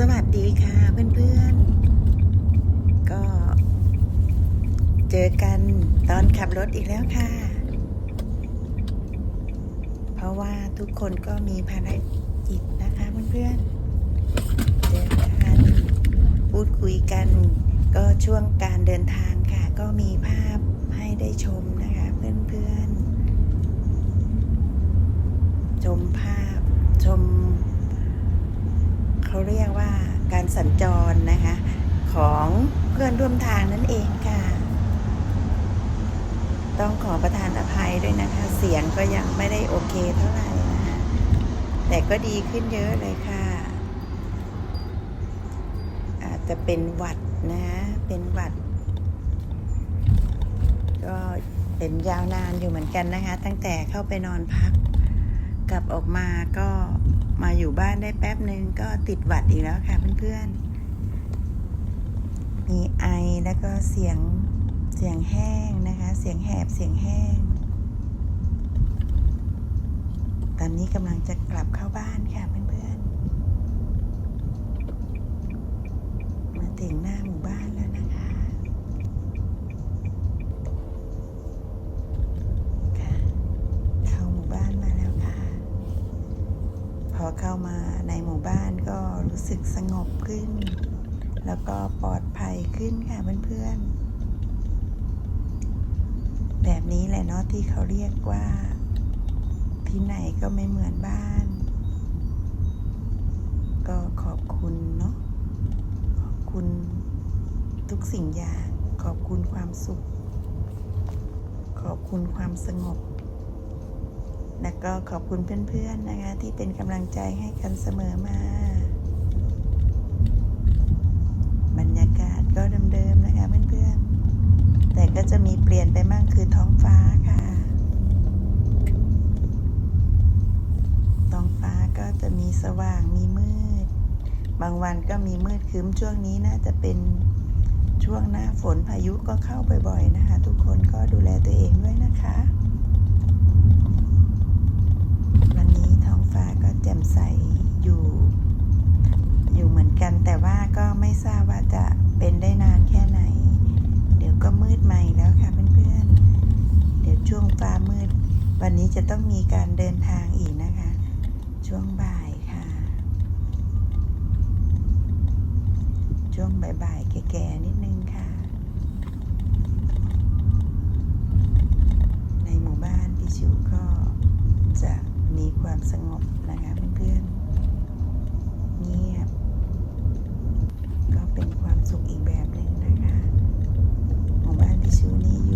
สวัสดีค่ะ เพื่อนๆ ก็เจอกันตอนขับรถอีกแล้วค่ะ เพราะว่าทุกคนก็มีภารกิจนะคะ เพื่อนๆ เจอกันพูดคุยกัน ก็ช่วงการเดินทางค่ะ ก็มีภาพให้ได้ชมนะคะ เพื่อนๆ ชมภาพชม เขาเรียกว่าการสัญจรนะคะ ของเพื่อนร่วมทางนั่นเองค่ะ ต้องขอประทานอภัยด้วยนะคะ เสียงก็ยังไม่ได้โอเคเท่าไหร่นะคะแต่ก็ดีขึ้นเยอะเลยค่ะ อาจจะเป็นหวัดนะเป็นหวัด ก็เป็นยาวนานอยู่เหมือนกันนะคะ ตั้งแต่เข้าไปนอนพัก กลับออกมาก็มาอยู่บ้านได้แป๊บหนึ่งก็ติดหวัดอีกแล้วค่ะเพื่อนๆ มีไอแล้วก็เสียงเสียงแห้งนะคะ เสียงแหบเสียงแห้ง ตอนนี้กำลังจะกลับเข้าบ้านค่ะเพื่อนๆ มาถึงหน้าหมู่บ้านแล้วนะคะ ค่ะ เข้าหมู่บ้านมาแล้วค่ะ พ อเข้ามาในหมู่บ้านก็รู้สึกสงบขึ้น แล้วก็ปลอดภัยขึ้นค่ะเพื่อนๆ แบบนี้แหละเนาะที่เขาเรียกว่า ที่ไหนก็ไม่เหมือนบ้าน ก็ขอบคุณเนาะขอบคุณทุกสิ่งอย่าง ขอบคุณความสุข ขอบคุณความสงบ แล้วก็ขอบคุณเพื่อนๆนะคะ ที่เป็นกำลังใจให้กันเสมอมา บรรยากาศก็เดิมๆนะคะเพื่อนๆ แต่ก็จะมีเปลี่ยนไปมั่งคือท้องฟ้าค่ะ ท้องฟ้าก็จะมีสว่างมีมืด บางวันก็มีมืดครึ้มช่วงนี้น่าจะเป็นช่วงหน้าฝนพายุก็เข้าบ่อยๆนะคะ ทุกคนก็ดูแลตัวเองด้วยนะคะ วันนี้ท้องฟ้าก็แจ่มใสอยู่ อยู่เหมือนกัน แต่ว่าก็ไม่ ทราบว่าจะเป็นได้นานแค่ไหน เดี๋ยวก็มืดใหม่แล้วค่ะเพื่อนๆ เดี๋ยวช่วงฟ้ามืด วันนี้จะต้องมีการเดินทางอีกนะคะ ช่วงบ่ายค่ะ ช่วงบ่ายๆแก่ๆนิดนึงค่ะ ในหมู่บ้านพี่ชิวก็จะมีความสงบนะคะเพื่อนๆ สุขอีกแบบหนึ่งนะคะ ของบ้านพิชูนี้อยู่